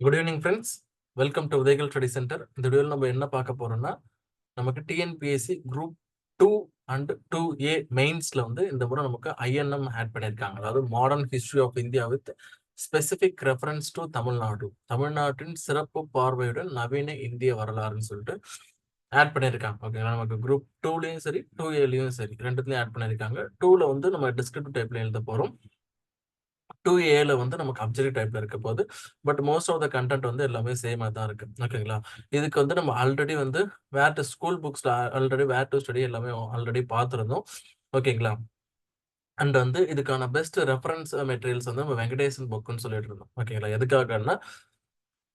Good evening friends welcome to Udhayakal study centre இந்த வீடியோவில் நம்ம என்ன பார்க்க போறோம்னா நமக்கு TNPSC group two and two A மெயின்ஸ்ல வந்து இந்த முறை நமக்கு ஐஎன்எம் ஆட் பண்ணியிருக்காங்க. அதாவது modern history of India with specific reference to Tamil Nadu தமிழ்நாட்டின் சிறப்பு பார்வையுடன் நவீன இந்திய வரலாறுன்னு சொல்லிட்டு ஆட் பண்ணியிருக்காங்க. ஓகேங்களா நமக்கு குரூப் டூலையும் சரி டூ ஏலையும் சரி ரெண்டுத்துலையும் ஆட் பண்ணியிருக்காங்க. டூல வந்து நம்ம டிஸ்கிரிப்டிவ் டைப்ல எழுத போறோம். டூ ஏல வந்து நமக்கு அப்ஜெக்டிவ் டைப்ல இருக்க போகுது but most of the content வந்து எல்லாமே சேமா தான் இருக்கு. ஓகேங்களா? இதுக்கு வந்து நம்ம ஆல்ரெடி வந்து வேர் டு ஸ்கூல் புக்ஸ்ல ஆல்ரெடி வேர் டு ஸ்டடி எல்லாமே ஆல்ரெடி பார்த்துருந்தோம். ஓகேங்களா? அண்ட் வந்து இதுக்கான பெஸ்ட் ரெஃபரன்ஸ் மெட்டீரியல்ஸ் வந்து நம்ம வெங்கடேசன் புக்குன்னு சொல்லிட்டு இருந்தோம். ஓகேங்களா? எதுக்காகன்னா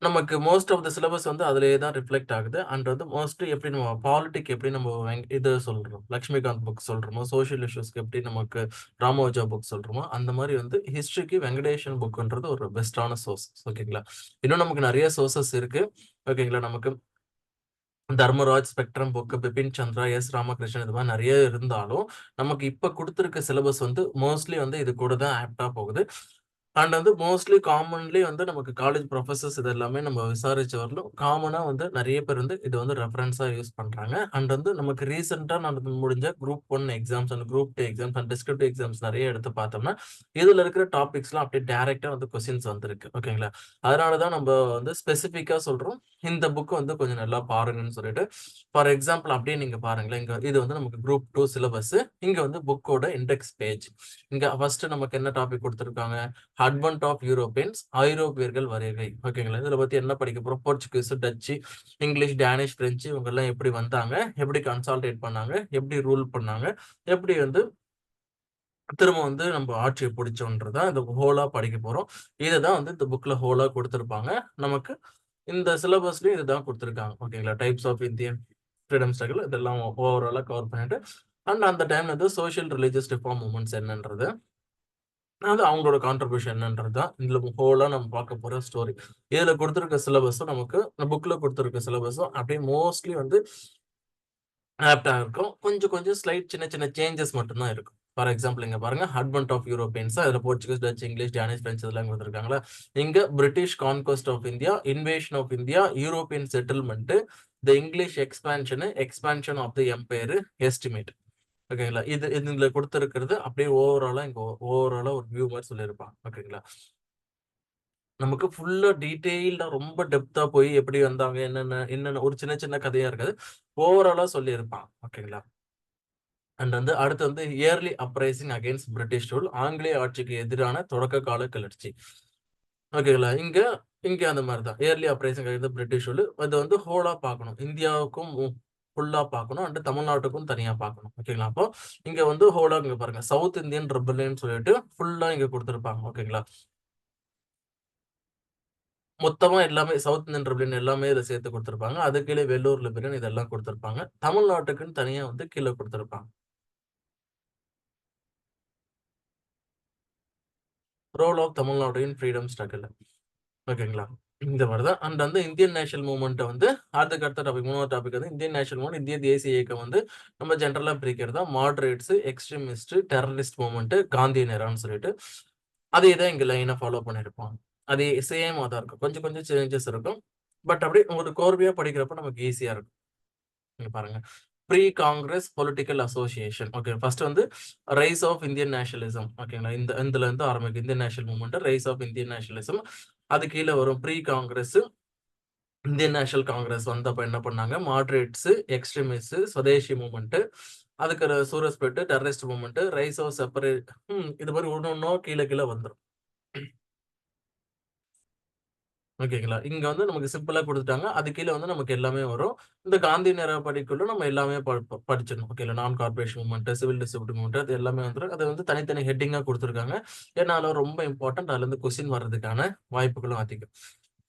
நமக்கு மோஸ்ட் ஆஃப் த சிலபஸ் வந்து அதுலேயே தான் ரிஃப்ளெக்ட் ஆகுது. அண்ட் வந்து மோஸ்ட்லி எப்படி நம்ம பாலிட்டிக் எப்படி நம்ம இது சொல்றோம். லக்ஷ்மிகாந்த் புக் சொல்றோமோ சோஷியல் இஷ்யூஸ்க்கு எப்படி நமக்கு ராமோஜா புக் சொல்றோமோ அந்த மாதிரி வந்து ஹிஸ்டரிக்கு வெங்கடேஷன் புக்ன்றது ஒரு பெஸ்டான சோர்ஸ் ஓகேங்களா இன்னும் நமக்கு நிறைய சோர்சஸ் இருக்கு. ஓகேங்களா நமக்கு Dharmaraj spectrum book Bipin Chandra S Ramakrishnan இது மாதிரி நிறைய இருந்தாலும் நமக்கு இப்போ கொடுத்துருக்க சிலபஸ் வந்து மோஸ்ட்லி வந்து இது கூட தான் ஆப்டா போகுது. அண்ட் வந்து மோஸ்ட்லி காமன்லி வந்து நமக்கு காலேஜ் ப்ரொஃபசர்ஸ் இது எல்லாமே நம்ம விசாரிச்ச வரலும் காமனாக வந்து நிறைய பேர் வந்து இது வந்து ரெஃபரன்ஸாக யூஸ் பண்ணுறாங்க அண்ட் வந்து நமக்கு ரீசெண்டாக நடந்து முடிஞ்ச group one exams and group two exams and descriptive exams நிறைய எடுத்து பார்த்தோம்னா இதுல இருக்கிற டாபிக்ஸ்லாம் அப்படியே டேரெக்டாக வந்து கொஸ்டின்ஸ் வந்திருக்கு. ஓகேங்களா அதனால தான் நம்ம வந்து ஸ்பெசிஃபிக்காக சொல்கிறோம் இந்த புக் வந்து கொஞ்சம் நல்லா பாருங்கன்னு சொல்லிட்டு. ஃபார் எக்ஸாம்பிள் அப்படியே நீங்கள் பாருங்களேன். இங்கே இது வந்து நமக்கு குரூப் டூ சிலபஸ் இங்கே வந்து புக்கோட இண்டெக்ஸ் பேஜ் இங்கே ஃபர்ஸ்ட் நமக்கு என்ன டாபிக் கொடுத்துருக்காங்க? அட்வன்ட் ஆஃப் யூரோப்பியன்ஸ் ஐரோப்பியர்கள் வருகை. ஓகேங்களா இதில் பற்றி என்ன படிக்க போகிறோம் Portuguese Dutch English Danish French இவங்கெல்லாம் எப்படி வந்தாங்க? எப்படி கன்சால்டேட் பண்ணாங்க? எப்படி ரூல் பண்ணாங்க? எப்படி வந்து திரும்ப வந்து நம்ம ஆட்சியை பிடிச்சோன்றதான் இந்த ஹோலா படிக்க போகிறோம் இதை தான் வந்து இந்த புக்கில் ஹோலா கொடுத்துருப்பாங்க. நமக்கு இந்த சிலபஸ்லேயும் இதுதான் கொடுத்துருக்காங்க. ஓகேங்களா types of Indian freedom struggle இதெல்லாம் ஓவராலாக கவர் பண்ணிட்டு அண்ட் அந்த டைம்ல வந்து சோஷியல் ரிலீஜியஸ் ரிஃபார்ம் மூமெண்ட்ஸ் என்னன்றது. அது அவங்களோட கான்ட்ரிபியூஷன் என்னன்றது தான் இதுல ஹோலா நம்ம பார்க்க போற ஸ்டோரி இதுல கொடுத்துருக்க சிலபஸும் நமக்கு புக்ல கொடுத்துருக்க சிலபஸும் அப்படியே மோஸ்ட்லி வந்து ஆப்டா இருக்கும். கொஞ்சம் கொஞ்சம் ஸ்லைட் சின்ன சின்ன சேஞ்சஸ் மட்டும்தான் இருக்கும். ஃபார் எக்ஸாம்பிள் இங்க பாருங்க ஹட்மெண்ட் ஆஃப் யூரோப்பியன்ஸ் அதுல Portuguese Dutch English Danish French இதெல்லாம் கொடுத்துருக்காங்களா? இங்க British conquest of India invasion of India European settlement the English expansion expansion of the empire estimate ஓகேங்களா? இது இதுல கொடுத்துருக்கிறது அப்படியே ஓவராலா இங்க ஓவராலா ஒரு வியூ மாதிரி சொல்லியிருப்பாங்க. ஓகேங்களா? நமக்கு ஃபுல்லா டீட்டெயில்டா ரொம்ப டெப்தா போய் எப்படி வந்தாங்க என்னென்ன என்னென்ன ஒரு சின்ன சின்ன கதையா இருக்காது. ஓவராலா சொல்லியிருப்பான் ஓகேங்களா? அண்ட் வந்து அடுத்து வந்து early uprising against British rule ஆங்கிலேய ஆட்சிக்கு எதிரான தொடக்க கால கிளர்ச்சி. ஓகேங்களா? இங்க இங்க அந்த மாதிரி தான் early uprising against British rule அது வந்து ஹோலா பார்க்கணும். இந்தியாவுக்கும் ஃபுல்லாக பார்க்கணும். அண்ட் தமிழ்நாட்டுக்கும் தனியாக பார்க்கணும். ஓகேங்களா? அப்போ இங்கே வந்து ஹோலா இங்கே பாருங்க. சவுத் இந்தியன் ரிபல்லியன் சொல்லிட்டு ஃபுல்லாக இங்கே கொடுத்துருப்பாங்க. ஓகேங்களா? மொத்தமா எல்லாமே சவுத் இந்தியன் ரிபல்லியன் எல்லாமே இதை சேர்த்து கொடுத்துருப்பாங்க. அது கீழே வெள்ளூர் லிபரன் இதெல்லாம் கொடுத்துருப்பாங்க. தமிழ்நாட்டுக்குன்னு தனியா வந்து கீழே கொடுத்துருப்பாங்க. Role of Tamil Nadu in freedom struggle ஓகேங்களா? இந்த மாதிரி தான். அண்ட் வந்து இந்தியன் நேஷனல் மூவ்மெண்ட்டை வந்து அதுக்கு அடுத்த டாபிக் மூணாவது டாபிக் வந்து இந்தியன் நேஷனல் மூவ்மெண்ட் இந்திய தேசிய இயக்கம் வந்து நம்ம ஜென்ரலாக பிரிக்கிறது தான். Moderates extremist terrorist movement Gandhi நேரான்னு சொல்லிட்டு அதே தான் இங்கே லைனை ஃபாலோ பண்ணியிருப்பாங்க. அது சேமாக தான் இருக்கும். கொஞ்சம் கொஞ்சம் சேஞ்சஸ் இருக்கும். பட் அப்படி ஒரு கோர்வையாக படிக்கிறப்ப நமக்கு ஈஸியாக இருக்கும். இங்க பாருங்க. Pre Congress political association okay first வந்து ரைஸ் ஆஃப் இந்தியன் நேஷனலிசம் ஓகேங்களா இந்த இதுல இருந்து ஆரம்பிக்கும் Indian national movement rise of Indian nationalism அது கீழே வரும் pre Congress Indian National Congress வந்தப்ப என்ன பண்ணாங்க? மாட்ரேட்ஸ் எக்ஸ்ட்ரீமிஸ்ட் சுதேசி மூமெண்ட் அதுக்கு சூரஸ்பேட்டு terrorist movement rise of separate இது மாதிரி ஒன்று ஒன்றும் கீழே கீழே வந்துடும் ஓகேங்களா? இங்க வந்து நமக்கு சிம்பிளா கொடுத்துட்டாங்க. அது கீழே வந்து நமக்கு எல்லாமே வரும். இந்த காந்தி நேர படிக்குள்ள நம்ம எல்லாமே ப- படிச்சிடணும். ஓகேங்களா? Non cooperation movement civil disability movement அது எல்லாமே வந்துடும் அது வந்து தனித்தனி ஹெட்டிங்கா கொடுத்துருக்காங்க. ஏன்னா ரொம்ப இம்பார்ட்டன்ட் அதுல இருந்து கொஸ்டின் வர்றதுக்கான வாய்ப்புகளும் அதிகம்.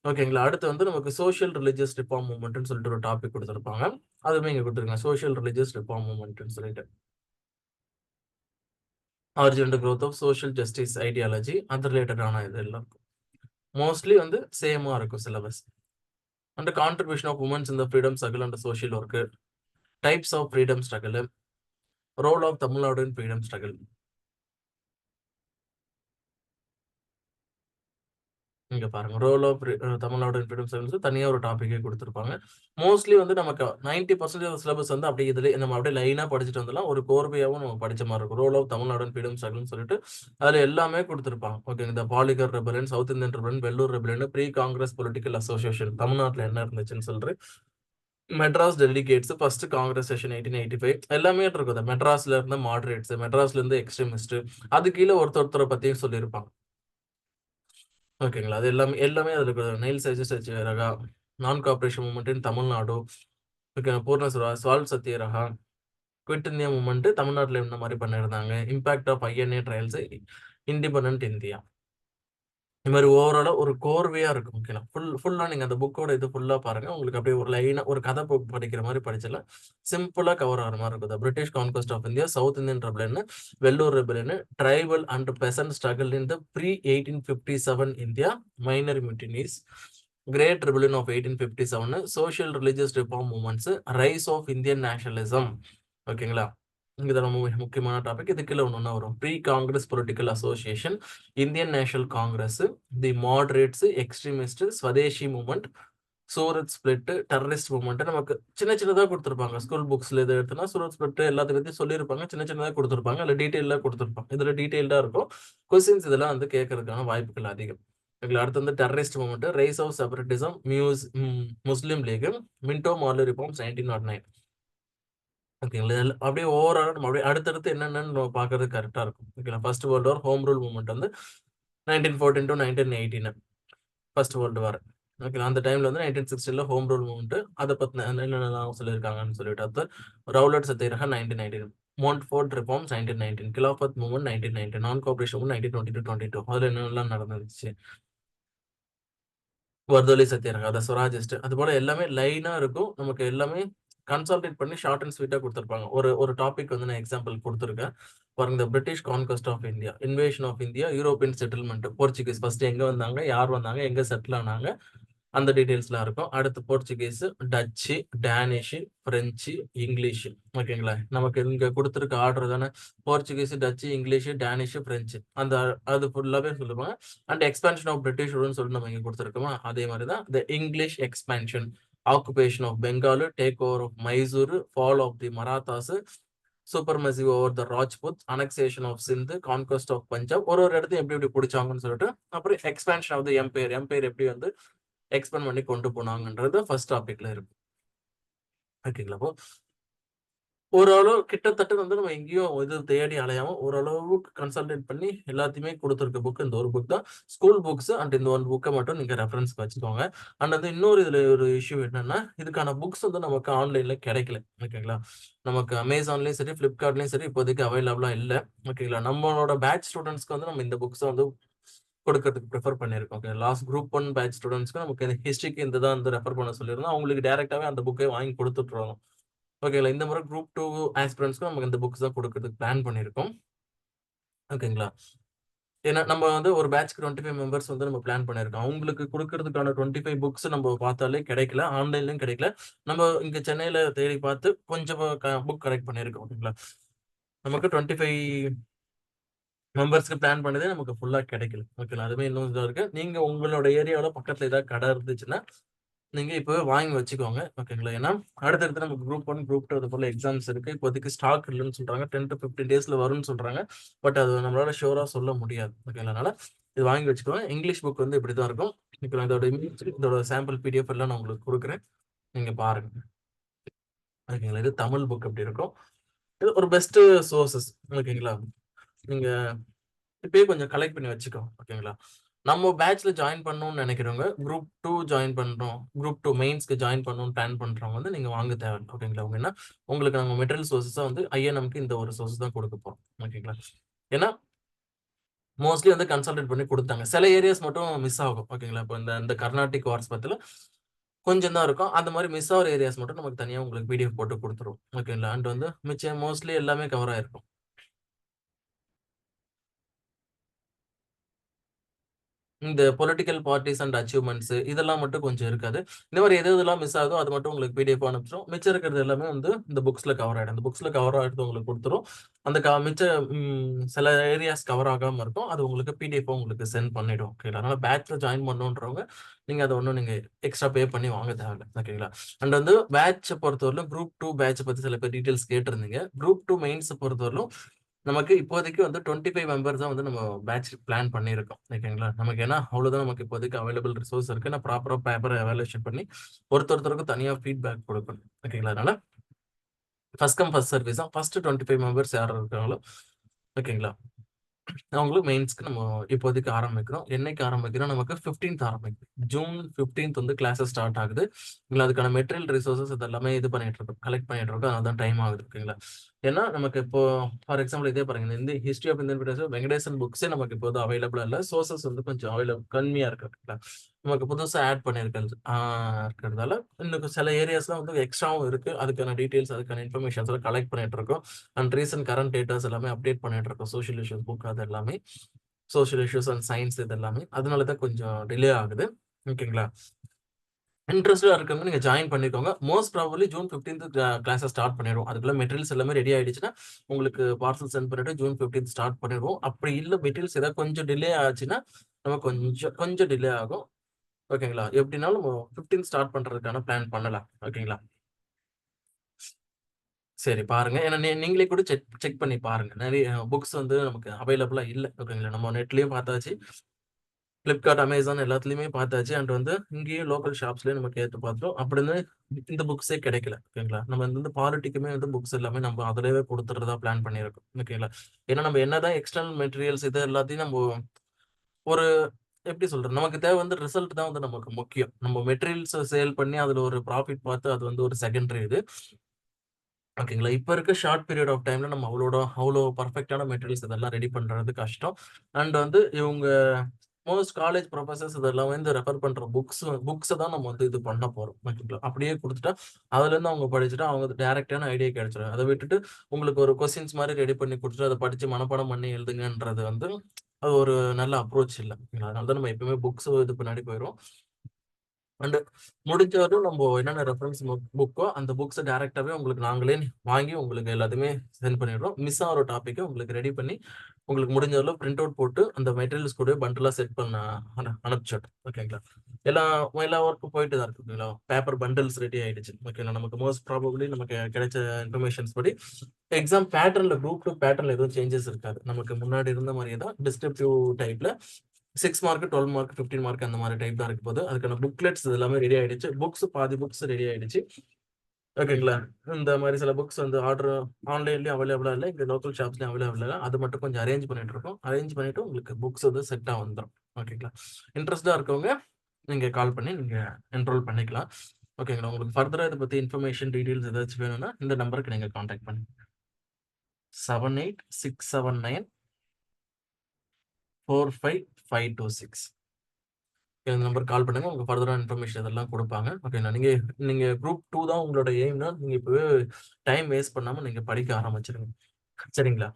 ஓகேங்களா? அடுத்து வந்து நமக்கு சோஷியல் ரிலிஜியஸ் ரிஃபார்ம் மூமெண்ட்னு சொல்லிட்டு ஒரு டாபிக் கொடுத்துருப்பாங்க. அதுவுமே இங்க கொடுத்துருக்காங்க. சோஷியல் ரிலிஜியஸ் ரிஃபார்ம் மூமெண்ட்னு சொல்லிட்டு. Origin growth of social justice ideology அது ரிலேட்டடான இது எல்லாம். மோஸ்ட்லி வந்து சேமாக இருக்கும் syllabus and contribution of women's இந்த freedom struggle and social work types of freedom struggle role of Tamil Nadu in freedom struggle இங்க பாருங்க. Role of Tamil Nadu freedom service தனியா ஒரு டாபிக்கே கொடுத்துருப்பாங்க மோஸ்ட்லி வந்து நமக்கு நைன்டி பர்சன்டேஜ் சிலபஸ் வந்து அப்படியே இதுல நம்ம அப்படியே லைனா படிச்சுட்டு வந்துடலாம். ஒரு கோர்வையாவும் நம்ம படிச்ச மாதிரி இருக்கும். ரோல் ஆஃப் தமிழ்நாடு ஃப்ரீடம் ஸ்ட்ரகிள்னு சொல்லிட்டு அதுல எல்லாமே கொடுத்துருப்பாங்க ஓகே. இந்த Polygar rebellion south Indian rebellion Vellore rebellion pre Congress political association தமிழ்நாட்டுல என்ன இருந்துச்சுன்னு சொல்லிட்டு Madras delegates first Congress session 1885 எல்லாமே இருக்கும். இந்த மெட்ராஸ்ல இருந்த மாடரேட்ஸ், மெட்ராஸ்ல இருந்து எக்ஸ்ட்ரீமிஸ்ட் அது கீழ ஒருத்தர் ஒருத்தரை பத்தியும் சொல்லியிருப்பாங்க. ஓகேங்களா. அது எல்லாமே எல்லாமே அதுல இருக்குது. Nile சைஜஸ் satyagraha, non cooperation movement in Tamil Nadu, okay Purna Swaraj, salt satyagraha, quit India movement தமிழ்நாட்டுல இந்த மாரி பண்ணியிருந்தாங்க. Impact of INA trials, independent India. இது மாதிரி ஓவராலா ஒரு கோர்வையா இருக்கும். ஓகேங்களா. ஃபுல் ஃபுல்லா நீங்க அந்த புக்கோட இது ஃபுல்லா பாருங்க. உங்களுக்கு அப்படியே ஒரு லைனா ஒரு கதை புக் படிக்கிற மாதிரி படிச்சல சிம்பிளா கவர் ஆகிற மாதிரி இருக்கும். British conquest of India, south Indian rebellion, Vellore rebellion, tribal and peasant struggle in the pre 1857 India, minor mutinies great rebellion of 1857, social religious reform movements rise of Indian nationalism. ஓகேங்களா. இது ரொம்ப முக்கியமான topic. இது ஒன்று ஒண்ணு வரும். Pre Congress political association, Indian National Congress, the moderates, extremist, swadeshi movement Surat split, terrorist movement நமக்கு சின்ன சின்னதாக கொடுத்துருப்பாங்க ஸ்கூல் புக்ஸ்ல இது எடுத்தோம்னா சூரத் ஸ்பிளிட் எல்லாத்த பற்றி சொல்லியிருப்பாங்க. சின்ன சின்னதாக கொடுத்துருப்பாங்க இல்லை டீட்டெயிலாக கொடுத்துருப்பாங்க இதுல டீட்டெயில்டா இருக்கும். கொஸ்டின்ஸ் இதெல்லாம் வந்து கேட்கறதுக்கான வாய்ப்புகள் அதிகம். எங்களை அடுத்து வந்து terrorist movement rise of separatism muse Muslim League, Minto Morley reforms 1909 ஓகேங்களா. அப்படியே ஓவராலா நம்ம அப்படியே அடுத்தடுத்து என்னென்னன்னு நம்ம பார்க்கறது கரெக்டாக இருக்கும். ஓகேங்களா. First world war, home rule movement வந்து nineteen fourteen to nineteen eighteen first world war. ஓகேங்களா. அந்த டைம்ல வந்து 1960ல ஹோம் ரூல் மூவ்மெண்ட் அதை பத்தின என்னென்னலாம் சொல்லியிருக்காங்கன்னு சொல்லிட்டு அடுத்து Rowlatt satyagraha nineteen nineteen Montford reforms 1919, Khilafat movement 1919, non cooperation nineteen twenty two twenty two அதில் என்னெல்லாம் நடந்துச்சு. வர்தோலி சத்தியாகிரகா, தி ஸ்வராஜிஸ்ட் அதுபோல எல்லாமே லைனா இருக்கும். நமக்கு எல்லாமே கன்சால்டேட் பண்ணி ஷார்ட் அண்ட் ஸ்வீட்டா கொடுத்துருப்பாங்க. ஒரு ஒரு டாபிக் வந்து நான் எக்ஸாம்பிள் கொடுத்துருக்கேன். பாருங்க இந்த British conquest of India, invasion of India, European settlement Portuguese first எங்க வந்தாங்க, யார் வந்தாங்க, எங்க செட்டில் ஆனாங்க, அந்த டீட்டெயில்ஸ்லாம் இருக்கும். அடுத்து Portuguese, Dutch, Danish, French, English ஓகேங்களா. நமக்கு இங்கே கொடுத்துருக்க ஆர்டர் தானே? Portuguese, Dutch, English Danish, French அந்த அது ஃபுல்லாகவே சொல்லுவாங்க. அண்ட் எக்ஸ்பென்ஷன் ஆஃப் பிரிட்டிஷ் சொல்லி நம்ம இங்கே கொடுத்துருக்கோமா? அதே மாதிரி தான் the English expansion occupation of Bengal, take over of Mysore, fall of the Marathas, supremacy over the Rajput, annexation of Sindh conquest of Punjab ஒரு ஒரு இடத்தையும் எப்படி எப்படி பிடிச்சாங்கன்னு சொல்லிட்டு அப்புறம் expansion of the empire empire எப்படி வந்து எக்ஸ்பேண்ட் பண்ணி கொண்டு போனாங்கன்றது ஃபர்ஸ்ட் டாபிக்ல இருக்கும். ஓகேங்களா. அப்போ ஓரளவு கிட்டத்தட்ட வந்து நம்ம எங்கேயும் இது தேடி அலையாம ஓரளவுக்கு கன்சல்டேட் பண்ணி எல்லாத்தையுமே கொடுத்துருக்க புக் இந்த ஒரு புக் தான். ஸ்கூல் புக்ஸ் அண்ட் இந்த ஒன் புக்கை மட்டும் நீங்க ரெஃபரன்ஸ்க்கு வச்சுக்கோங்க. அண்ட் வந்து இன்னொரு இதுல ஒரு இஷ்யூ என்னன்னா, இதுக்கான புக்ஸ் வந்து நமக்கு ஆன்லைன்ல கிடைக்கல. ஓகேங்களா. நமக்கு Amazonலயும் சரி, Flipkartலயும் சரி இப்போதைக்கு அவைலபிளா இல்லை ஓகேங்களா. நம்மளோட பேட்ச் ஸ்டூடெண்ட்ஸ்க்கு வந்து நம்ம இந்த புக்ஸை வந்து கொடுக்கறதுக்கு பிரிஃபர் பண்ணியிருக்கோம். Okay. Last group one batch ஸ்டூடெண்ட்ஸ்க்கு நமக்கு இந்த ஹிஸ்ட்ரிக்கு இந்த தான் வந்து ரெஃபர் பண்ண சொல்லியிருந்தோம். அவங்களுக்கு டேரெக்டாகவே அந்த புக்கே வாங்கி குடுத்துட்டுறோம். ஓகேங்களா. இந்த முறை குரூப் டூ ஆஸ்பிரன்ஸ்க்கும் நமக்கு இந்த புக்ஸ் தான் குடுக்கறதுக்கு பிளான் பண்ணியிருக்கோம். ஓகேங்களா. ஏன்னா நம்ம வந்து ஒரு பேட்ச்க்கு 25 மெம்பர்ஸ் வந்து நம்ம பிளான் பண்ணியிருக்கோம். அவங்களுக்கு குடுக்கறதுக்கான 25 புக்ஸ் நம்ம பார்த்தாலே கிடைக்கல. ஆன்லைன்லயும் கிடைக்கல. நம்ம இங்க சென்னையில தேடி பார்த்து கொஞ்சம் புக் கரெக்ட் பண்ணியிருக்கோம். ஓகேங்களா. நமக்கு 25 மெம்பர்ஸ்க்கு பிளான் பண்ணதே நமக்கு ஃபுல்லா கிடைக்கல. ஓகேங்களா. அதுவுமே இன்னும் இதாக இருக்கு. நீங்க உங்களோட ஏரியாவில் பக்கத்துல ஏதாவது கடை இருந்துச்சுன்னா, நீங்க இப்போ வாங்கி வச்சுக்கோங்க. ஓகேங்களா. ஏன்னா அடுத்தடுத்து நமக்கு குரூப் ஒன் குரூப் டூ அது போல எக்ஸாம்ஸ் இருக்கு. இப்போதைக்கு ஸ்டாக் இல்லன்னு சொல்றாங்க. 10-15 டேஸ்ல வரும்னு சொல்றாங்க. பட் அது நம்மளால ஷோராக சொல்ல முடியாது. ஓகேங்களா. அதனால இது வாங்கி வச்சுக்கோங்க. இங்கிலீஷ் புக் வந்து இப்படி தான் இருக்கும். இப்போ நான் இதோட இமேஜ், இதோட சாம்பிள் பிடிஎஃப் எல்லாம் நான் உங்களுக்கு கொடுக்குறேன் நீங்க பாருங்க. ஓகேங்களா. இது தமிழ் புக் அப்படி இருக்கும். இது ஒரு பெஸ்ட் சோர்சஸ் ஓகேங்களா. நீங்க இப்பயே கொஞ்சம் கலெக்ட் பண்ணி வச்சுக்கோங்க. ஓகேங்களா. நம்ம பேட்ச்ல ஜாயின் பண்ணணும்னு நினைக்கிறவங்க, குரூப் டூ ஜாயின் பண்றோம். குரூப் டூ மெயின்ஸ்க்கு ஜாயின் பண்ணணும்னு பிளான் பண்றவங்க வந்து நீங்க வாங்க தேவை ஓகேங்களா. ஏன்னா உங்களுக்கு நாங்க மெட்டீரியல் சோர்ஸஸா வந்து ஐஎன்எம்க்கு இந்த ஒரு சோர்ஸ் தான் கொடுக்க போறோம். ஓகேங்களா. ஏன்னா மோஸ்ட்லி வந்து கன்சல்டேட் பண்ணி கொடுத்தாங்க சில ஏரியாஸ் மட்டும் மிஸ் ஆகும். ஓகேங்களா. இப்போ இந்த இந்த கர்நாடிக் வார்ஸ் பத்தில கொஞ்சம் தான் இருக்கும். அந்த மாதிரி மிஸ் ஆகிற ஏரியாஸ் மட்டும் நமக்கு தனியாக உங்களுக்கு பிடிஎஃப் போட்டு கொடுத்துருவோம் ஓகேங்களா. அண்ட் வந்து மிச்சம் மோஸ்ட்லி எல்லாமே கவர் ஆயிருக்கும். இந்த பொலிட்டிக்கல் பார்ட்டிஸ் அண்ட் அச்சீவ்மெண்ட்ஸ் இதெல்லாம் மட்டும் கொஞ்சம் இருக்காது. இந்த மாதிரி எது எதெல்லாம் மிஸ் ஆகுதோ அது மட்டும் உங்களுக்கு பிடிஎஃப் அனுப்பிச்சிடும் மிச்சம் இருக்கிறது எல்லாமே வந்து இந்த புக்ஸ்ல கவர் ஆகிடும் அந்த புக்ஸ்ல கவர் ஆகிடுது உங்களுக்கு கொடுத்துரும். அந்த க மிச்ச சில ஏரியாஸ் கவர் ஆகாமல் இருக்கும். அது உங்களுக்கு பிடிஎஃப் உங்களுக்கு சென்ட் பண்ணிடும். ஓகேங்களா அதனால பேட்ச்ல ஜாயின் பண்ணுன்றவங்க நீங்க அதை ஒன்றும் நீங்க எக்ஸ்ட்ரா பே பண்ணி வாங்க தேவையில்லை. ஓகேங்களா அண்ட் வந்து பேட்சை பொறுத்தவரையிலும் குரூப் டூ பேட்ச் பத்தி சில பேர் டீடைல்ஸ் கேட்டிருந்தீங்க. குரூப் டூ மெயின்ஸ் பொறுத்தவரையிலும் நமக்கு இப்போதைக்கு வந்து டுவெண்ட்டி ஃபைவ் மெம்பர்ஸ் தான் வந்து நம்ம பேட்ச் பிளான் பண்ணியிருக்கோம். ஓகேங்களா நமக்கு ஏன்னா அவ்வளோதான் நமக்கு இப்போதைக்கு அவைலபிள் ரிசோர்ஸ் இருக்கு. நான் ப்ராப்பராக பேப்பரை எவாலுவேஷன் பண்ணி ஒருத்தர் தனியாக ஃபீட்பேக் கொடுக்கணும். ஓகேங்களா அதனால ஃபர்ஸ்ட் கம் ஃபர்ஸ்ட் சர்வீஸ் தான். ஃபர்ஸ்ட் டுவெண்ட்டி ஃபைவ் மெம்பர்ஸ் யார் இருக்காங்களோ ஓகேங்களா அவங்களும் மெயின்ஸ்க்கு நம்ம இப்போதைக்கு ஆரம்பிக்கிறோம். என்னைக்கு ஆரம்பிக்கிறோம்? நமக்கு ஃபிஃப்டீன்த் ஆரம்பிக்கும் ஜூன் ஃபிஃப்டீன்த் வந்து கிளாஸஸ் ஸ்டார்ட் ஆகுது. ஓகேங்களா அதுக்கான மெட்டீரியல் ரிசோர்சஸ் இது எல்லாமே இது பண்ணிட்டு இருக்கோம். கலெக்ட் பண்ணிட்டு இருக்கோம். அதான் டைம் ஆகுது ஓகேங்களா ஏன்னா நமக்கு இப்போ ஃபார் எக்ஸாம்பிள் இதே பாருங்க. இந்த ஹிஸ்ட்ரி ஆஃப் இந்தியன் வெங்கடேசன் புக்ஸே நமக்கு இப்போ அவைலபிளா இல்லை. சோர்சஸ் வந்து கொஞ்சம் அவைலபிள் கம்மியா இருக்கு ஓகேங்களா நமக்கு புதுசாக ஆட் பண்ணியிருக்கிறது இருக்கிறதால இன்னும் சில ஏரியாஸ்லாம் வந்து எக்ஸ்ட்ராவும் இருக்குது அதுக்கான டீட்டெயில்ஸ் அதுக்கான இன்ஃபர்மேஷன்ஸ் எல்லாம் கலெக்ட் பண்ணிட்டு இருக்கோம். அண்ட் ரீசன்ட் கரண்ட் டேட்டாஸ் எல்லாமே அப்டேட் பண்ணிட்டு இருக்கோம். சோஷியல் இஷ்யூஸ் புக் அது எல்லாமே. சோஷியல் இஷ்யூஸ் அண்ட் சயின்ஸ் இது எல்லாமே. அதனால தான் கொஞ்சம் டிலே ஆகுது. ஓகேங்களா? இன்ட்ரெஸ்டாக இருக்கவங்க நீங்கள் ஜாயின் பண்ணிக்கோங்க. மோஸ்ட் ப்ராபர்லி ஜூன் ஃபிஃப்டீன்த் கிளாஸை ஸ்டார்ட் பண்ணிடுவோம். அதுக்குள்ள மெட்டீரியல்ஸ் எல்லாமே ரெடி ஆயிடுச்சுன்னா உங்களுக்கு பார்சல் சென்ட் பண்ணிட்டு ஜூன் ஃபிஃப்டீன்த் ஸ்டார்ட் பண்ணிடுவோம். அப்படி இல்லை மெட்டீரியல்ஸ் ஏதாவது கொஞ்சம் டிலே ஆச்சுன்னா நம்ம கொஞ்சம் கொஞ்சம் டிலே ஆகும். ஓகேங்களா? எப்படினாலும் ஃபிஃப்டீன் ஸ்டார்ட் பண்றதுக்கான பிளான் பண்ணலாம். ஓகேங்களா? சரி பாருங்க. ஏன்னா நீ- நீங்களே கூட செக் செக் பண்ணி பாருங்க. நிறைய புக்ஸ் வந்து நமக்கு அவைலபிளா இல்லை. ஓகேங்களா? நம்ம நெட்லேயும் பார்த்தாச்சு. ஃப்ளிப்கார்ட் அமேசான் எல்லாத்துலயுமே பார்த்தாச்சு. அண்ட் வந்து இங்கேயும் லோக்கல் ஷாப்ஸ்லேயும் நம்ம ஏற்று பார்த்தோம். அப்படின்னு இந்த புக்ஸே கிடைக்கல. ஓகேங்களா? நம்ம வந்து பாலிட்டிக்குமே வந்து புக்ஸ் எல்லாமே நம்ம அதிலேயே கொடுத்துறதா பிளான் பண்ணியிருக்கோம். ஓகேங்களா? ஏன்னா நம்ம என்னதான் எக்ஸ்டர்னல் மெட்டீரியல்ஸ் இது எல்லாத்தையும் நம்ம ஒரு எப்படி சொல்றது? நமக்கு தேவை வந்து ரிசல்ட் தான் வந்து நமக்கு முக்கியம். நம்ம மெட்டீரியல்ஸ் சேல் பண்ணி அதுல ஒரு ப்ராஃபிட் பார்த்து அது வந்து ஒரு செகண்டரி இது. ஓகேங்களா இப்ப இருக்க ஷார்ட் பீரியட் ஆஃப் டைம்ல நம்ம அவ்வளோட அவ்வளோ பர்ஃபெக்டான மெட்டீரியல்ஸ் இதெல்லாம் ரெடி பண்றது கஷ்டம். அண்ட் வந்து இவங்க மோஸ்ட் காலேஜ் ப்ரொஃபசர்ஸ் இதெல்லாம் வந்து ரெஃபர் பண்ற புக்ஸ் புக்ஸை தான் நம்ம வந்து இது பண்ண போறோம். ஓகேங்களா அப்படியே கொடுத்துட்டா அதுல இருந்து அவங்க படிச்சுட்டா அவங்க டேரக்டான ஐடியா கிடைச்சிடும் அதை விட்டுட்டு உங்களுக்கு ஒரு கொஸ்டின்ஸ் மாதிரி ரெடி பண்ணி கொடுத்துட்டு அதை படிச்சு மனப்பாடம் பண்ணி எழுதுங்கன்றது வந்து அது ஒரு நல்ல அப்ரோச் இல்லை. அதனால தான் நம்ம எப்பவுமே புக்ஸ் இது பின்னாடி போயிடும் அண்டு முடிஞ்ச வரையும் நம்ம என்னென்ன ரெஃபரன்ஸ் புக்கோ அந்த புக்ஸை டேரெக்டாகவே உங்களுக்கு நாங்களே வாங்கி உங்களுக்கு எல்லாத்தையுமே சென்ட் பண்ணிடுறோம். மிஸ் ஆகிற டாப்பிக்கை உங்களுக்கு ரெடி பண்ணி உங்களுக்கு முடிஞ்ச அளவு பிரிண்ட் அவுட் போட்டு அந்த மெட்டீரியல்ஸ் கூட பண்டலாக செட் பண்ண அனு அனுப்பிச்சிட்டோம் ஓகேங்களா எல்லா எல்லா ஒர்க்கும் போயிட்டு தான் இருக்கு ஓகேங்களா பேப்பர் பண்டல்ஸ் ரெடி ஆயிடுச்சு. ஓகேங்களா நமக்கு மோஸ்ட் ப்ராபப்ளி நமக்கு கிடைச்ச இன்ஃபர்மேஷன்ஸ் படி எக்ஸாம் பேட்டர்ல குரூப் டூ பேட்டர்ல எதுவும் சேஞ்சஸ் இருக்காது. நமக்கு முன்னாடி இருந்த மாதிரியே தான் டிஸ்கிரிப்டிவ் டைப்ல six mark twelve mark fifteen mark அந்த மாதிரி டைப் தான் இருக்கும் போது அதுக்கான புக்லெட்ஸ் எல்லாமே ரெடி ஆயிடுச்சு. புக்ஸ் பாதி புக்ஸ் ரெடி ஆயிடுச்சு. ஓகேங்களா இந்த மாதிரி சில புக்ஸ் வந்து ஆர்டர் ஆன்லைன்லயும் அவைலபிளா இல்லை இங்க லோக்கல் ஷாப்ஸ்லயும் அவைலபிள் இல்லை அது மட்டும் கொஞ்சம் அரேஞ்ச் பண்ணிட்டு இருக்கோம். அரேஞ்ச் பண்ணிட்டு உங்களுக்கு புக்ஸ் வந்து செட்டா வந்துடும் ஓகேங்களா இன்ட்ரெஸ்டா இருக்கவங்க நீங்க கால் பண்ணி நீங்க என்ரோல் பண்ணிக்கலாம். ஓகேங்களா உங்களுக்கு ஃபர்தரா இதை பத்தி இன்ஃபர்மேஷன் டீடைல்ஸ் ஏதாச்சும் வேணும்னா இந்த நம்பருக்கு நீங்க காண்டாக்ட் பண்ணுங்க. Seven eight six seven nine four five five two six இந்த நம்பர் கால் பண்ணுங்க. உங்களுக்கு ஃபர்தரான இன்ஃபர்மேஷன் இதெல்லாம் கொடுப்பாங்க. ஓகேங்களா நீங்க நீங்க குரூப் டூ தான் உங்களோட எய்ம்னா நீங்க இப்பவே டைம் வேஸ்ட் பண்ணாம நீங்க படிக்க ஆரம்பிச்சிருங்க. சரிங்களா?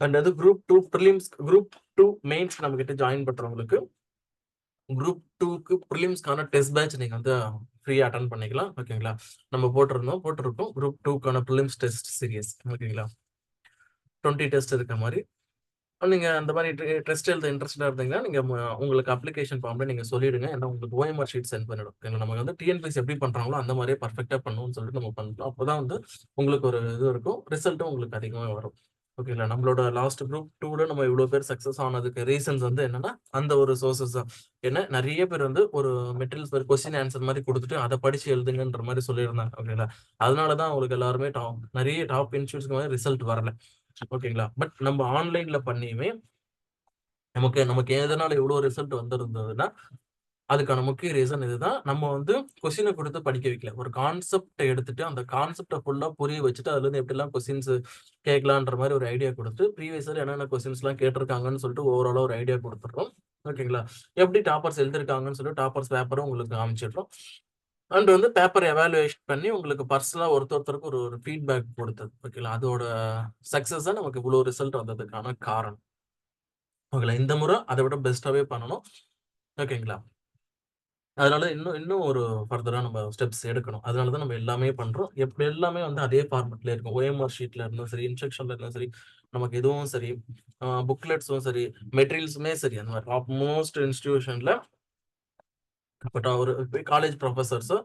அண்ட் அது group two prelims group two mains நம்ம கிட்ட ஜாயின் பண்றவங்களுக்கு குரூப் டூக்கு ப்ரிலிம்ஸ்க்கான டெஸ்ட் பேட்ச் நீங்க வந்து ஃப்ரீயா அட்டன் பண்ணிக்கலாம். ஓகேங்களா நம்ம போட்டிருந்தோம் போட்டிருக்கோம். குரூப் டூக்கான ப்ரிலிம்ஸ் டெஸ்ட் சீரியஸ் ஓகேங்களா டுவெண்ட்டி டெஸ்ட் இருக்க மாதிரி. நீங்கள் அந்த மாதிரி டெஸ்ட் எழுத இன்ட்ரெஸ்டாக இருந்தீங்கன்னா நீங்கள் உங்களுக்கு அப்ளிகேஷன் ஃபார்மில் நீங்கள் சொல்லிடுங்க. ஏன்னா உங்களுக்கு ஓஎம்ஆர் ஷீட் சென்ட் பண்ணிடும். ஏன்னா நம்ம வந்து டிஎன்பிஎஸ் எப்படி பண்ணுறாங்களோ அந்த மாதிரியே பர்ஃபெக்டாக பண்ணணும்னு சொல்லிட்டு நம்ம பண்ணலாம் அப்போ தான் வந்து உங்களுக்கு ஒரு இது இருக்கும். ரிசல்ட்டும் உங்களுக்கு அதிகமாக வரும். ஓகேங்களா நம்மளோட லாஸ்ட் குரூப் டூல நம்ம இவ்வளோ பேர் சக்ஸஸ் ஆனதுக்கு ரீசன்ஸ் வந்து என்னன்னா அந்த ஒரு சோர்சஸ் தான். ஏன்னா நிறைய பேர் வந்து ஒரு மெட்டீரியல்ஸ் ஒரு கொஸ்டின் ஆன்சர் மாதிரி கொடுத்துட்டு அதை படிச்சு எழுதுங்கன்ற மாதிரி சொல்லியிருந்தாங்க. ஓகேங்களா அதனாலதான் அவங்களுக்கு எல்லாருமே டாப் நிறைய டாப் இன்ஸ்டியூட்ஸ்க்கு மாதிரி ரிசல்ட் வரல. ஓகேங்களா? பட் நம்ம ஆன்லைன்ல பண்ணியுமே நமக்கு நமக்கு எதனால எவ்வளவு ரிசல்ட் வந்திருந்ததுன்னா அதுக்கான முக்கிய ரீசன் இதுதான். நம்ம வந்து கொஸ்டினை கொடுத்து படிக்க வைக்கல. ஒரு கான்செப்டை எடுத்துட்டு அந்த கான்செப்டை ஃபுல்லா புரிய வச்சுட்டு அதுல இருந்து எப்படிலாம் கொஸ்டின்ஸ் கேட்கலான்ற மாதிரி ஒரு ஐடியா கொடுத்து ப்ரீவியஸ் என்னென்ன கொஸ்டின்ஸ் எல்லாம் கேட்டிருக்காங்கன்னு சொல்லிட்டு ஓவராலா ஒரு ஐடியா கொடுத்துட்றோம். ஓகேங்களா? எப்படி டாப்பர்ஸ் எழுதிருக்காங்கன்னு சொல்லி டாப்பர்ஸ் பேப்பரும் உங்களுக்கு காமிச்சிடுறோம். அண்ட் வந்து பேப்பர் எவாலுவேஷன் பண்ணி உங்களுக்கு பர்சனலாக ஒருத்தர் ஒருத்தருக்கு ஒரு ஒரு ஃபீட்பேக் கொடுத்தது. ஓகேங்களா? அதோட சக்ஸஸ் தான் நமக்கு இவ்வளோ ரிசல்ட் வந்ததுக்கான காரணம். ஓகேங்களா? இந்த முறை அதை விட பெஸ்ட்டாகவே பண்ணணும். ஓகேங்களா? அதனால இன்னும் இன்னும் ஒரு ஃபர்தராக நம்ம ஸ்டெப்ஸ் எடுக்கணும். அதனால தான் நம்ம எல்லாமே பண்ணுறோம் எப்படி எல்லாமே வந்து அதே ஃபார்மெட்ல இருக்கும். ஓஎம்ஆர் ஷீட்ல இருந்தும் சரி, இன்ஸ்ட்ரக்ஷன்ல இருந்தும் சரி, நமக்கு இதுவும் சரி, புக்லெட்ஸும் சரி, மெட்டீரியல்ஸுமே சரி, அந்த மாதிரி டாப் மோஸ்ட் இன்ஸ்டிடியூஷன்ல பட் ஒரு காலேஜ் ப்ரொஃபசர்ஸோ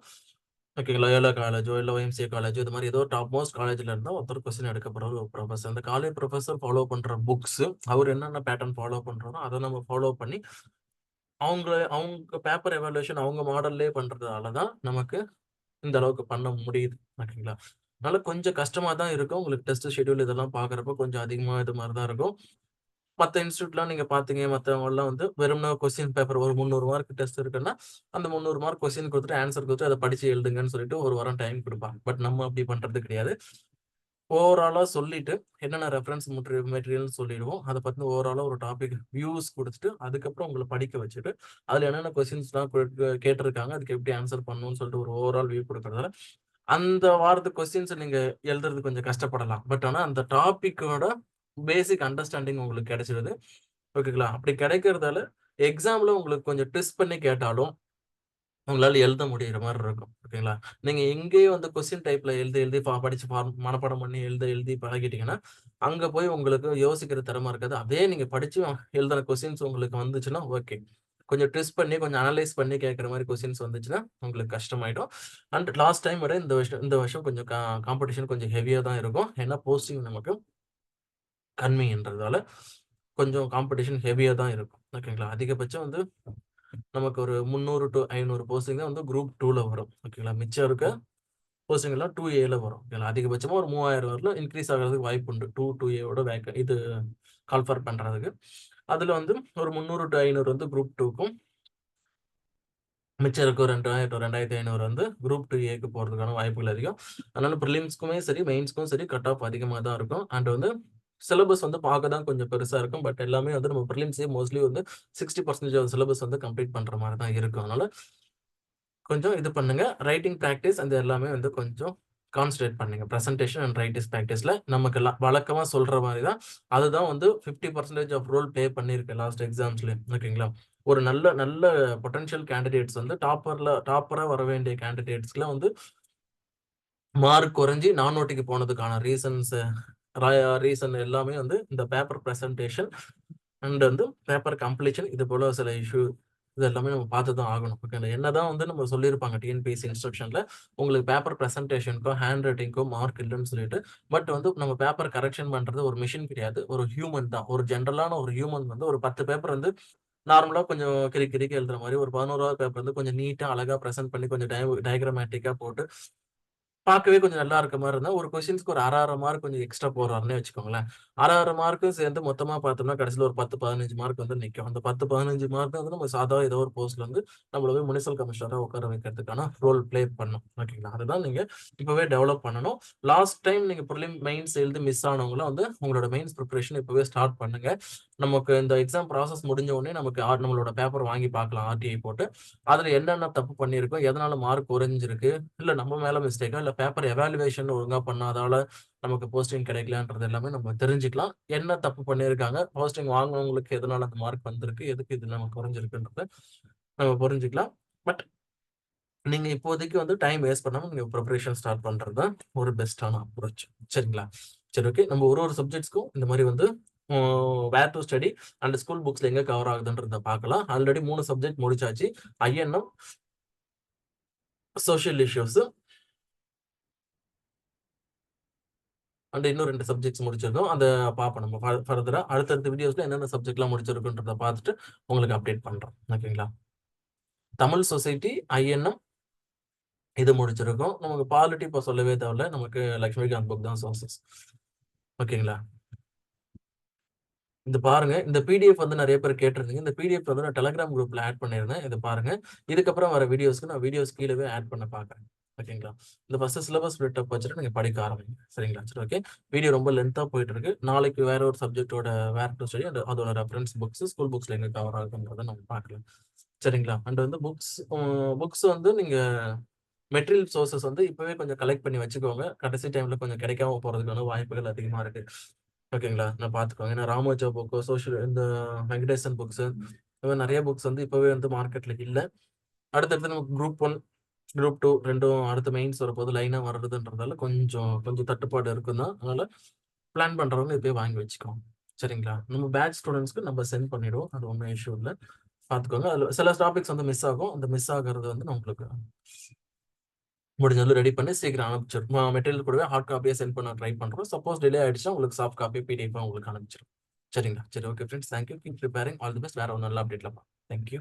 ஓகேங்களா, லயோலா காலேஜோ, இல்லை ஒய்எம்சிஏ காலேஜோ இது மாதிரி ஏதோ டாப் மோஸ்ட் காலேஜ்ல இருந்தால் ஒருத்தர் கொஸ்டின் எடுக்கப்படுற ஒரு ப்ரொஃபஸர் அந்த காலேஜ் ப்ரொஃபஸர் ஃபாலோ பண்ணுற புக்ஸ், அவர் என்னென்ன பேட்டர்ன் ஃபாலோ பண்றாரோ, அதை நம்ம ஃபாலோ பண்ணி அவங்க அவங்க பேப்பர் எவாலுவேஷன் அவங்க மாடல்லே பண்ணுறதால தான் நமக்கு இந்த அளவுக்கு பண்ண முடியுது. ஓகேங்களா? அதனால கொஞ்சம் கஷ்டமாக தான் இருக்கும். உங்களுக்கு டெஸ்ட் ஷெட்யூல் இதெல்லாம் பார்க்குறப்ப கொஞ்சம் அதிகமாக இது மாதிரி தான் இருக்கும். மற்ற இன்ஸ்டியூட்லாம் நீங்கள் பார்த்தீங்க, மற்றவங்களாம் வந்து வெறும்னா கொஸ்டின் பேப்பர் ஒரு 300 மார்க் டெஸ்ட் இருக்குன்னா, அந்த 300 மார்க் கொஸ்டின் கொடுத்துட்டு ஆன்சர் கொடுத்துட்டு அதை படித்து எழுதுங்கன்னு சொல்லிட்டு ஒரு வாரம் டைம் கொடுப்பாங்க பட் நம்ம அப்படி பண்ணுறது கிடையாது. ஓவராலாக சொல்லிட்டு, என்னென்ன ரெஃபரன்ஸ் மெட்ரி மெட்டீரியல்னு சொல்லிடுவோம். அதை பற்றி ஓவராலாக ஒரு டாபிக் வியூஸ் கொடுத்துட்டு அதுக்கப்புறம் உங்களை படிக்க வச்சுட்டு, அதில் என்னென்ன கொஸ்டின்ஸ்லாம் கேட்டிருக்காங்க, அதுக்கு எப்படி ஆன்சர் பண்ணணும்னு சொல்லிட்டு ஒரு ஓவரால் வியூ கொடுக்குறதால அந்த வாரத்து கொஸ்டின்ஸ நீங்கள் எழுதுறது கொஞ்சம் கஷ்டப்படலாம். பட் ஆனால் அந்த டாப்பிக்கோட பேசிக் அண்டர்ஸ்டாண்டிங் உங்களுக்கு கிடைச்சிருது. ஓகேங்களா? அப்படி கிடைக்கிறதால, எக்ஸாமில் உங்களுக்கு கொஞ்சம் ட்விஸ்ட் பண்ணி கேட்டாலும், உங்களால் எழுத முடியிற மாதிரி இருக்கும். ஓகேங்களா? நீங்கள் இங்கேயே வந்து கொஸ்டின் டைப்பில் எழுதி எழுதி பா படிச்சு ஃபார்ம் மனப்பாடம் பண்ணி எழுத எழுதி பழகிட்டீங்கன்னா, அங்கே போய் உங்களுக்கு யோசிக்கிற திறமை இருக்காது. அதே நீங்கள் படித்து எழுதுன கொஸ்டின்ஸ் உங்களுக்கு வந்துச்சுன்னா, ஓகே. கொஞ்சம் ட்விஸ்ட் பண்ணி, கொஞ்சம் அனலைஸ் பண்ணி கேட்குற மாதிரி கொஸ்டின்ஸ் வந்துச்சுன்னா, உங்களுக்கு கஷ்டமாயிடும். அண்ட் லாஸ்ட் டைம் விட இந்த வருஷம் இந்த வருஷம் கொஞ்சம் காம்படிஷன் கொஞ்சம் ஹெவியாக தான் இருக்கும். ஏன்னா போஸ்டிங் நமக்கு கன்மைன்றதால கொஞ்சம் காம்படிஷன் ஹெவியாக தான் இருக்கும். ஓகேங்களா? அதிகபட்சம் வந்து நமக்கு ஒரு முந்நூறு டு ஐநூறு போஸ்டிங் தான் வந்து குரூப் டூவில் வரும். ஓகேங்களா? மிச்சம் இருக்க போஸ்டிங்லாம் டூ ஏல வரும். ஓகேங்களா? அதிகபட்சமாக ஒரு 3000 வரலும் இன்க்ரீஸ் ஆகிறதுக்கு வாய்ப்பு உண்டு. 2 2ஏவோட வேக்க இது கால்ஃபர் பண்ணுறதுக்கு அதில் வந்து ஒரு முந்நூறு டு ஐநூறு வந்து குரூப் டூக்கும் மிச்சம் இருக்கும் ரெண்டாயிரம் ரெண்டாயிரத்தி ஐநூறு வந்து குரூப் டூ ஏக்கு போகிறதுக்கான வாய்ப்புகள் அதிகம். அதனால ப்ரிலிம்ஸ்க்குமே சரி, மெயின்ஸ்க்கும் சரி கட் ஆஃப் அதிகமாக தான் இருக்கும். அண்ட் வந்து சிலபஸ் வந்து பார்க்க தான் கொஞ்சம் பெருசாக இருக்கும். பட் எல்லாமே வந்து நம்ம ப்ரிலிம்ஸே மோஸ்ட்லி வந்து 60% ஆஃப் சிலபஸ் வந்து கம்ப்ளீட் பண்ணுற மாதிரி தான் இருக்கும். அதனால கொஞ்சம் இது பண்ணுங்க. ரைட்டிங் ப்ராக்டிஸ் அந்த எல்லாமே வந்து கொஞ்சம் கான்சன்ட்ரேட் பண்ணுங்க. ப்ரெசன்டேஷன் அண்ட் ரைட்டிங் ப்ராக்டிஸில் நமக்கு ல வழக்கமாக சொல்கிற மாதிரி தான். அதுதான் வந்து 50% ஆஃப் ரோல் ப்ளே பண்ணியிருக்கு லாஸ்ட் எக்ஸாம்ஸ்லேயும் ஓகேங்களா? ஒரு நல்ல நல்ல பொட்டன்ஷியல் கேண்டிடேட்ஸ் வந்து டாப்பரில் டாப்பராக வர வேண்டிய கேண்டிடேட்ஸ்க்குலாம் வந்து மார்க் குறைஞ்சி நான் ஓட்டிக்கு போனதுக்கான ரீசன்ஸ் ரீசன் எல்லாமே வந்து இந்த பேப்பர் ப்ரெசன்டேஷன் அண்ட் வந்து பேப்பர் கம்ப்ளீஷன் இது போல சில இஷ்யூ இது எல்லாமே நம்ம பார்த்து தான் ஆகணும். ஓகேங்களா? என்னதான் வந்து நம்ம சொல்லியிருப்பாங்க டிஎன்பிஎஸ்சி இன்ஸ்ட்ரக்ஷன்ல, உங்களுக்கு பேப்பர் ப்ரெசன்டேஷனுக்கோ ஹேண்ட் ரைட்டிங்கோ மார்க் இல்லைன்னு சொல்லிட்டு. பட் வந்து நம்ம பேப்பர் கரெக்ஷன் பண்றது ஒரு மிஷின் கிடையாது. ஒரு ஹியூமன் தான். ஒரு ஜென்ரலான ஒரு ஹியூமன் வந்து ஒரு 10 பேப்பர் வந்து நார்மலாக கொஞ்சம் கிறுக்கி கிறுக்கி எழுதுற மாதிரி ஒரு 11வது பேப்பர் வந்து கொஞ்சம் நீட்டாக அழகாக பிரசன்ட் பண்ணி கொஞ்சம் டய டயக்ராமேட்டிக்காக போட்டு பார்க்கவே கொஞ்சம் நல்லா இருக்க மாதிரி இருந்தால் ஒரு கொஸ்டின்ஸ்க்கு ஒரு 1/2 1/2 மார்க் கொஞ்சம் எக்ஸ்ட்ரா போடுறாருன்னே வச்சுக்கோங்களேன். 1/2 1/2 மார்க்கும் சேர்ந்து மொத்தமா பார்த்தோம்னா, கடைசியில் ஒரு 10, 15 மார்க் வந்து நிக்கும். அந்த 10, 15 மார்க் வந்து நம்ம சாதா ஏதோ ஒரு போஸ்ட்ல வந்து நம்மள போய் முனிசிபல் கமிஷனரா உட்கார வைக்கிறதுக்கான ரோல் ப்ளே பண்ணும். ஓகேங்களா? அதுதான் நீங்க இப்போவே டெவலப் பண்ணணும். லாஸ்ட் டைம் நீங்க பிரிலிம், மெயின்ஸ் எழுதி மிஸ் ஆனவங்களும் வந்து உங்களோட மெயின்ஸ் பிரிப்பரேஷன் இப்போவே ஸ்டார்ட் பண்ணுங்க. நமக்கு இந்த எக்ஸாம் ப்ராசஸ் முடிஞ்ச உடனே நமக்கு நம்மளோட பேப்பர் வாங்கி பார்க்கலாம் ஆர்டிஐ போட்டு. அதில் என்னென்ன தப்பு பண்ணியிருக்கோம், எதனால மார்க் குறைஞ்சிருக்கு, இல்லை நம்ம மேலே மிஸ்டேக்கா, இல்லை பேப்பர் எவாலுவேஷன் ஒழுங்காக பண்ணாதால நமக்கு போஸ்டிங் கிடைக்கலன்றது எல்லாமே நம்ம தெரிஞ்சுக்கலாம். என்ன தப்பு பண்ணியிருக்காங்க, போஸ்டிங் வாங்குனவங்களுக்கு எதனால அந்த மார்க் வந்திருக்கு, எதுக்கு இது நமக்கு குறைஞ்சிருக்குன்றத நம்ம புரிஞ்சுக்கலாம். பட் நீங்கள் இப்போதைக்கு வந்து டைம் வேஸ்ட் பண்ணாமல் நீங்கள் ப்ரிப்பரேஷன் ஸ்டார்ட் பண்ணுறது தான் ஒரு பெஸ்ட்டான அப்ரோச். சரிங்களா? சரி ஓகே. நம்ம ஒரு ஒரு சப்ஜெக்ட்ஸ்க்கும் இந்த மாதிரி வந்து where to study and school புக்ஸ்ல எங்க கவர் ஆகுதுன்றத பார்க்கலாம். ஆல்ரெடி மூணு சப்ஜெக்ட் முடிச்சாச்சு. ஐஎன்எம் சோசியல் இஷ்யூஸ் அண்ட் இன்னும் ரெண்டு சப்ஜெக்ட்ஸ் முடிச்சிருக்கோம். அதை பார்ப்போம் நம்ம ஃப ஃபர்தரா. அடுத்தடுத்த வீடியோஸ்ல என்னென்ன சப்ஜெக்ட்லாம் முடிச்சிருக்குன்றத பார்த்துட்டு உங்களுக்கு அப்டேட் பண்றோம். ஓகேங்களா? தமிழ் சொசைட்டி, ஐஎன்எம் இது முடிச்சிருக்கோம். நமக்கு பாலிட்டி இப்போ சொல்லவே தேவையில்ல. நமக்கு லக்ஷ்மிகாந்த் புக் தான் சோர்சஸ். ஓகேங்களா? இந்த பாருங்க. இந்த பிடிஎஃப் வந்து நிறைய பேர் கேட்டிருந்தீங்க. இந்த பிடிஎஃப் வந்து நான் டெலகிராம் குரூப்ல ஆட் பண்ணியிருந்தேன். இதை பாருங்க. இதுக்கப்புறம் வர வீடியோஸ்க்கு நான் வீடியோஸ் கீழே ஆட் பண்ண பாக்குறேன் ஓகேங்களா? இந்த ஃபர்ஸ்ட் சிலபஸ் ஸ்ப்ளிட் வச்சுட்டு நீங்க படிக்க ஆரம்பிங்க. சரிங்களா? சரி ஓகே. வீடியோ ரொம்ப லென்த்தா போயிட்டு இருக்கு. நாளைக்கு வேற ஒரு சப்ஜெக்டோட வேர் டூ ஸ்டடி அண்ட் அதோட ரெஃபரன்ஸ் புக்ஸ், ஸ்கூல் புக்ஸ்ல எங்க கவர் ஆகுதுன்றத நம்ம பார்க்கலாம். சரிங்களா? அண்ட் வந்து புக்ஸ் புக்ஸ் வந்து நீங்க மெட்டீரியல் சோர்சஸ் வந்து இப்பவே கொஞ்சம் கலெக்ட் பண்ணி வச்சுக்கோங்க. கடைசி டைம்ல கொஞ்சம் கிடைக்காம போறதுக்கான வாய்ப்புகள் அதிகமா இருக்கு. ஓகேங்களா? நான் பார்த்துக்கோங்க. ஏன்னா ராமானுஜா புக்கு, சோசியல் இந்த வெங்கடேசன் புக்ஸு இந்த மாதிரி நிறைய புக்ஸ் வந்து இப்போவே வந்து மார்க்கெட்ல இல்லை. அடுத்தடுத்து நமக்கு குரூப் ஒன் குரூப் டூ ரெண்டும் அடுத்த மெயின்ஸ் வரப்போது லைனாக வர்றதுன்றதால கொஞ்சம் கொஞ்சம் தட்டுப்பாடு இருக்கும் தான் அதனால பிளான் பண்ணுறவங்க இப்போயே வாங்கி வச்சுக்கோங்க. சரிங்களா? நம்ம பேட்ச் ஸ்டூடெண்ட்ஸ்க்கு நம்ம சென்ட் பண்ணிடுவோம். அது ஒன்றும் இஷ்யூ இல்லை. பார்த்துக்கோங்க. அதில் சில டாபிக்ஸ் வந்து மிஸ் ஆகும். அந்த மிஸ் ஆகிறது வந்து நான் உங்களுக்கு முடிஞ்சாலும் ரெடி பண்ணி சீக்கிரம் அனுப்பிச்சிடும் மெட்டீரியல் கூடவே ஹார்ட் காப்பியாக சென்ட் பண்ண ட்ரை பண்ணுறோம் சப்போஸ் டிலே ஆயிடுச்சுன்னா உங்களுக்கு சாஃப்ட் காப்பி பிடிஎஃப் உங்களுக்கு அனுப்பிச்சிடும் சரிங்களா? சரி okay friends thank you keep preparing all the best வேற ஒரு நல்ல அப்டேட்ல தேங்க்யூ